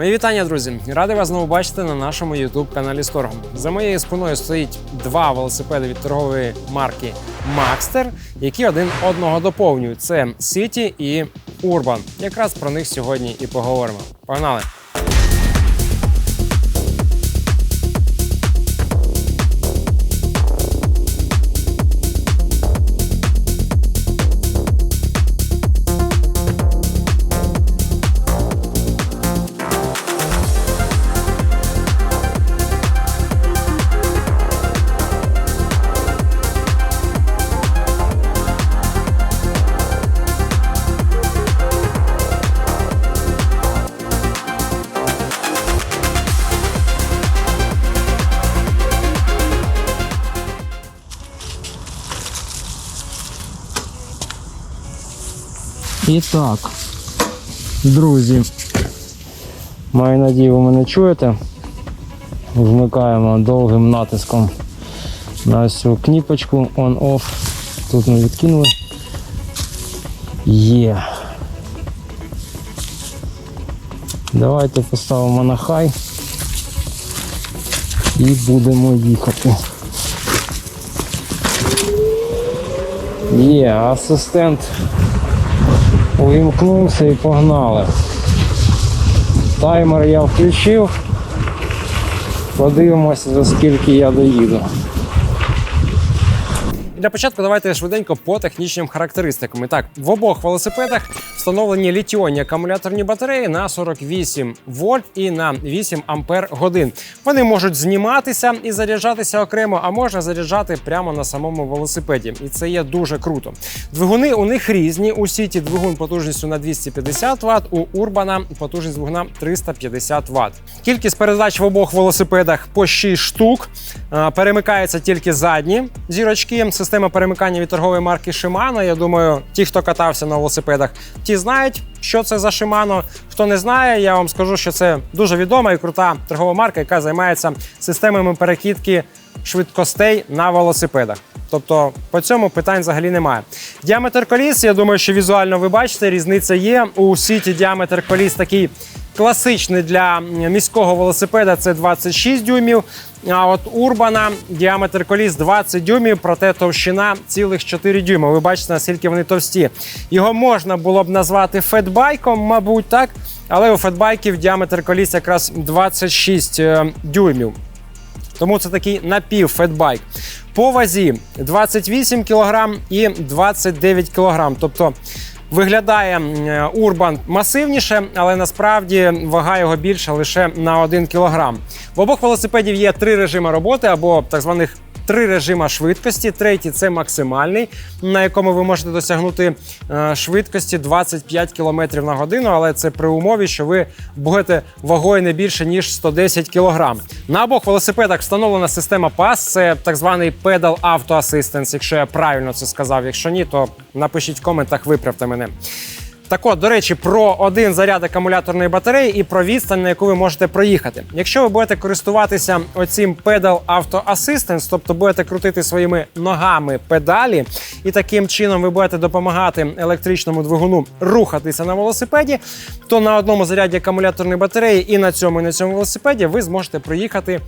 Мої вітання, друзі! Радий вас знову бачити на нашому youtube каналі Сторгом. За моєю спиною стоїть два велосипеди від торгової марки Maxter, які один одного доповнюють. Це City і Urban. Якраз про них сьогодні і поговоримо. Погнали! І так, друзі, маю надію, ви мене чуєте. Вмикаємо довгим натиском на цю кніпочку on-off. Тут ми відкинули. Є. Давайте поставимо на хай і будемо їхати. Є, асистент увімкнувся і погнали. Таймер я включив. Подивимося, за скільки я доїду. Для початку давайте швиденько по технічним характеристикам. І так, в обох велосипедах встановлені літіонні акумуляторні батареї на 48 вольт і на 8 ампер годин. Вони можуть зніматися і заряджатися окремо, а можна заряджати прямо на самому велосипеді. І це є дуже круто. Двигуни у них різні. У сіті двигун потужністю на 250 Вт, у Урбана потужність двигуна 350 Вт. Кількість передач в обох велосипедах по 6 штук. Перемикаються тільки задні зірочки. Система перемикання від торгової марки Shimano. Я думаю, ті, хто катався на велосипедах, ті знають, що це за Shimano. Хто не знає, я вам скажу, що це дуже відома і крута торгова марка, яка займається системами перекидки швидкостей на велосипедах. Тобто по цьому питань взагалі немає. Діаметр коліс, я думаю, що візуально ви бачите, різниця є. У сіті діаметр коліс такий класичний для міського велосипеда це 26 дюймів. А от Урбана діаметр коліс 20 дюймів, проте товщина цілих 4 дюйма. Ви бачите, наскільки вони товсті. Його можна було б назвати фетбайком, мабуть, так. Але у фетбайків діаметр коліс якраз 26 е, дюймів. Тому це такий напів-фетбайк. По вазі 28 кг і 29 кг. Тобто виглядає Урбан масивніше, але насправді вага його більша лише на 1 кг. В обох велосипедів є три режими роботи або так званих. Три режима швидкості. Третій це максимальний, на якому ви можете досягнути е, швидкості 25 км на годину, але це при умові, що ви будете вагою не більше ніж 110 кг. На обох велосипедах встановлена система PAS, це так званий Pedal Auto Assistance, якщо я правильно це сказав. Якщо ні, то напишіть в коментах, виправте мене. Так от, до речі, про один заряд акумуляторної батареї і про відстань, на яку ви можете проїхати. Якщо ви будете користуватися оцим Pedal Auto Assistance, тобто будете крутити своїми ногами педалі, і таким чином ви будете допомагати електричному двигуну рухатися на велосипеді, то на одному заряді акумуляторної батареї і на цьому і на цьому велосипеді ви зможете проїхати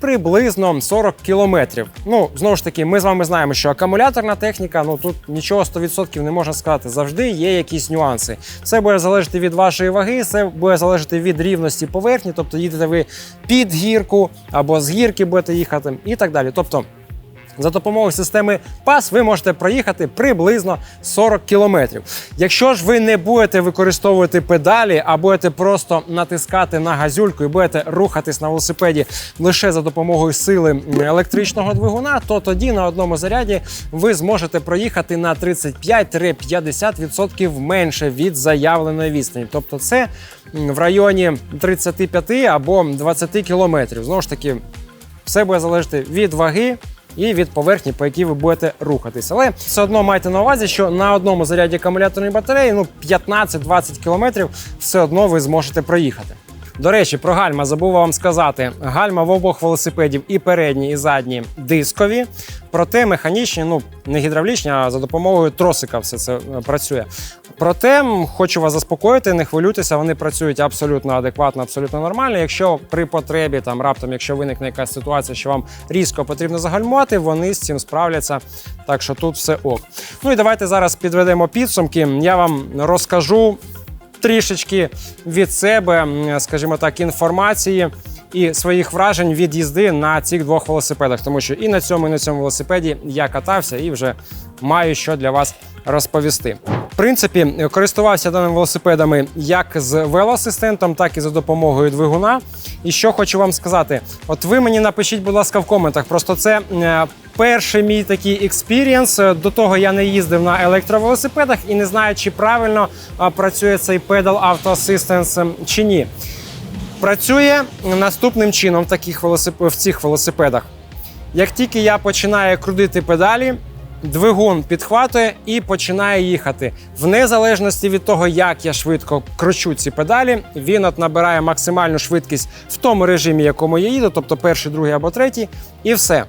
приблизно 40 кілометрів. Ну, знову ж таки, ми з вами знаємо, що акумуляторна техніка, ну тут нічого 100% не можна сказати. Завжди є якісь нюанси. Це буде залежати від вашої ваги, це буде залежати від рівності поверхні, тобто їдете ви під гірку або з гірки будете їхати і так далі. Тобто. За допомогою системи PAS ви можете проїхати приблизно 40 кілометрів. Якщо ж ви не будете використовувати педалі, а будете просто натискати на газюльку і будете рухатись на велосипеді лише за допомогою сили електричного двигуна, то тоді на одному заряді ви зможете проїхати на 35-50% менше від заявленої відстані. Тобто, це в районі 35 або 20 кілометрів. Знову ж таки, все буде залежати від ваги і від поверхні, по якій ви будете рухатись. Але все одно майте на увазі, що на одному заряді акумуляторної батареї ну 15-20 кілометрів все одно ви зможете проїхати. До речі, про гальма забув вам сказати. Гальма в обох велосипедів і передні, і задні дискові. Проте механічні, ну не гідравлічні, а за допомогою тросика все це е, працює. Проте хочу вас заспокоїти, не хвилюйтеся, вони працюють абсолютно адекватно, абсолютно нормально. Якщо при потребі, там раптом, якщо виникне якась ситуація, що вам різко потрібно загальмувати, вони з цим справляться. Так що тут все ок. Ну і давайте зараз підведемо підсумки. Я вам розкажу трішечки від себе, скажімо так, інформації і своїх вражень від їзди на цих двох велосипедах, тому що і на цьому, і на цьому велосипеді я катався і вже маю що для вас розповісти. В принципі, користувався даними велосипедами як з велоасистентом, так і за допомогою двигуна. І що хочу вам сказати: от ви мені напишіть, будь ласка, в коментах. Просто це е, перший мій такий експірієнс. Е, До того я не їздив на електровелосипедах і не знаю, чи правильно працює цей Pedal Auto Assistance е, чи ні. Працює наступним чином в таких велосип... в цих велосипедах. Як тільки я починаю крутити педалі, двигун підхватує і починає їхати. В незалежності від того, як я швидко кручу ці педалі, він от набирає максимальну швидкість в тому режимі, якому я їду, тобто перший, другий або третій, і все.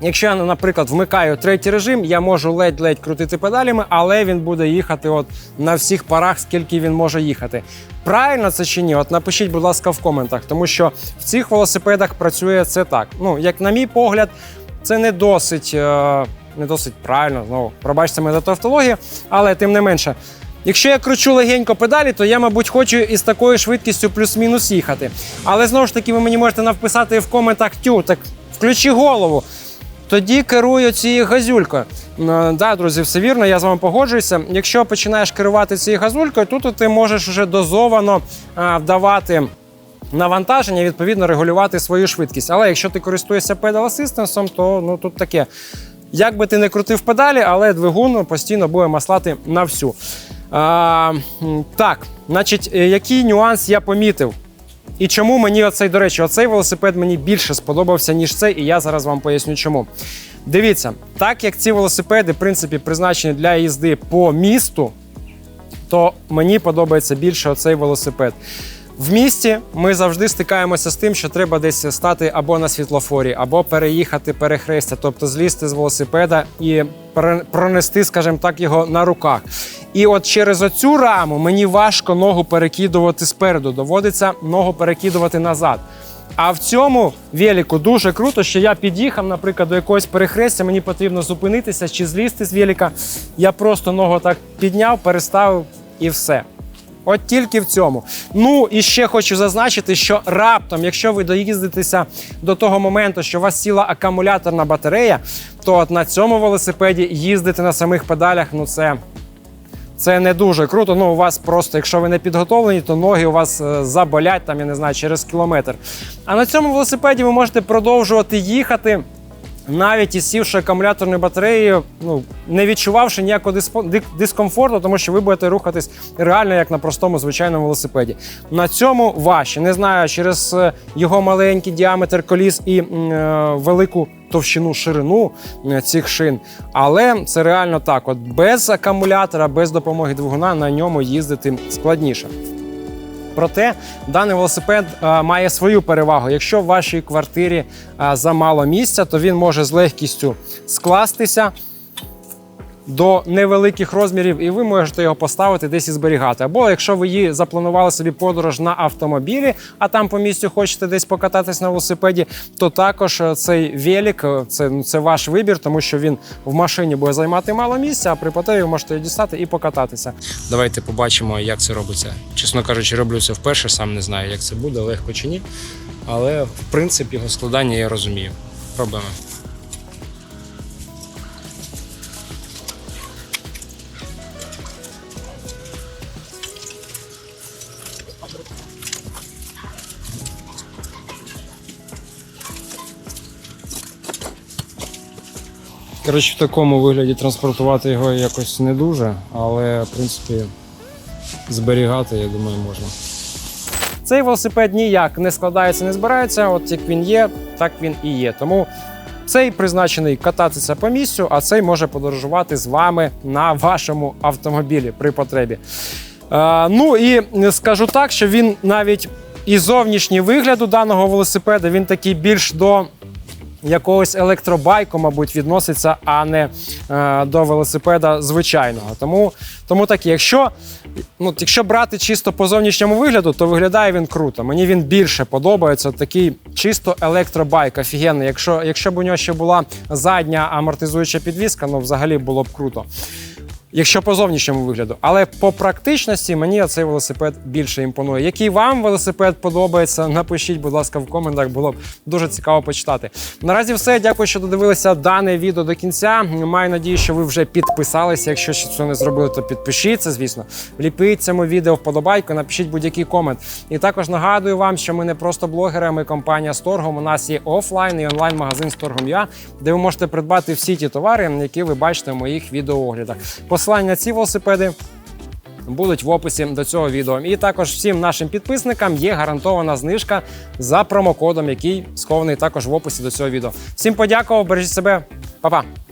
Якщо я, наприклад, вмикаю третій режим, я можу ледь-ледь крутити педалями, але він буде їхати от на всіх парах, скільки він може їхати. Правильно це чи ні? От напишіть, будь ласка, в коментах, тому що в цих велосипедах працює це так. Ну, як на мій погляд, це не досить, е, не досить правильно. Знову пробачте мене за тавтологію, але тим не менше. Якщо я кручу легенько педалі, то я, мабуть, хочу із такою швидкістю плюс-мінус їхати. Але знову ж таки, ви мені можете написати в коментах тю, так включи голову. Тоді керую цією газюлькою. Е, Да, друзі, все вірно, я з вами погоджуюся. Якщо починаєш керувати цією газулькою, тут ти можеш вже дозовано вдавати. Навантаження, відповідно, регулювати свою швидкість. Але якщо ти користуєшся pedal асистенсом, то ну тут таке. Як би ти не крутив педалі, але двигун постійно буде маслати на всю. А, так, значить, е, який нюанс я помітив? І чому мені оцей, до речі, оцей велосипед мені більше сподобався, ніж цей, і я зараз вам поясню чому. Дивіться, так як ці велосипеди, в принципі, призначені для їзди по місту, то мені подобається більше оцей велосипед. В місті ми завжди стикаємося з тим, що треба десь стати або на світлофорі, або переїхати перехрестя, тобто злізти з велосипеда і пронести, скажімо так, його на руках. І от через оцю раму мені важко ногу перекидувати спереду, доводиться ногу перекидувати назад. А в цьому велику дуже круто, що я під'їхав, наприклад, до якогось перехрестя, мені потрібно зупинитися чи злізти з велика. Я просто ногу так підняв, переставив і все. От тільки в цьому. Ну і ще хочу зазначити, що раптом, якщо ви доїздитеся до того моменту, що у вас сіла акумуляторна батарея, то от на цьому велосипеді їздити на самих педалях, ну це. Це не дуже круто. Ну, у вас просто, якщо ви не підготовлені, то ноги у вас е, заболять там, я не знаю, через кілометр. А на цьому велосипеді ви можете продовжувати їхати. Навіть із сівши акумуляторною батареєю, ну не відчувавши ніякого дискомфорту, тому що ви будете рухатись реально як на простому звичайному велосипеді. На цьому важче. Не знаю, через е, його маленький діаметр коліс і е, велику товщину ширину е, цих шин. Але це реально так: от без акумулятора, без допомоги двигуна на ньому їздити складніше. Проте даний велосипед е, має свою перевагу. Якщо в вашій квартирі е, замало місця, то він може з легкістю скластися до невеликих розмірів, і ви можете його поставити десь і зберігати. Або якщо ви її запланували собі подорож на автомобілі, а там по місцю хочете десь покататись на велосипеді, то також е, цей велик е, це, ну, це ваш вибір, тому що він в машині буде займати мало місця, а при потребі ви можете його дістати і покататися. Давайте побачимо, як це робиться. Чесно кажучи, роблю це вперше, сам не знаю, як це буде, легко чи ні. Але в принципі його складання я розумію. Пробуємо. Коротше, в такому вигляді транспортувати його якось не дуже, але в принципі зберігати, я думаю, можна. Цей велосипед ніяк не складається, не збирається. От як він є, так він і є. Тому цей призначений кататися по місцю, а цей може подорожувати з вами на вашому автомобілі при потребі. Е, ну і скажу так, що він навіть І зовнішній вигляд у даного велосипеда він такий більш до якогось електробайку, мабуть, відноситься, а не е, до велосипеда звичайного. Тому, тому такі, якщо, ну, якщо брати чисто по зовнішньому вигляду, то виглядає він круто. Мені він більше подобається. Такий чисто електробайк, офігенний. Якщо, якщо б у нього ще була задня амортизуюча підвіска, ну взагалі було б круто. Якщо по зовнішньому вигляду, але по практичності мені цей велосипед більше імпонує. Який вам велосипед подобається? Напишіть, будь ласка, в коментах. Було б дуже цікаво почитати. Наразі все. Дякую, що додивилися дане відео до кінця. Маю надію, що ви вже підписалися. Якщо ще цього не зробили, то підпишіться, звісно. Вліпіть цьому відео вподобайку, напишіть будь-який комент. І також нагадую вам, що ми не просто блогери, а ми компанія Сторгом. У нас є офлайн і онлайн магазин Сторгом.я, де ви можете придбати всі ті товари, які ви бачите в моїх відеооглядах. Посилання на ці велосипеди будуть в описі до цього відео. І також всім нашим підписникам є гарантована знижка за промокодом, який схований також в описі до цього відео. Всім подякував, бережіть себе, Па-па!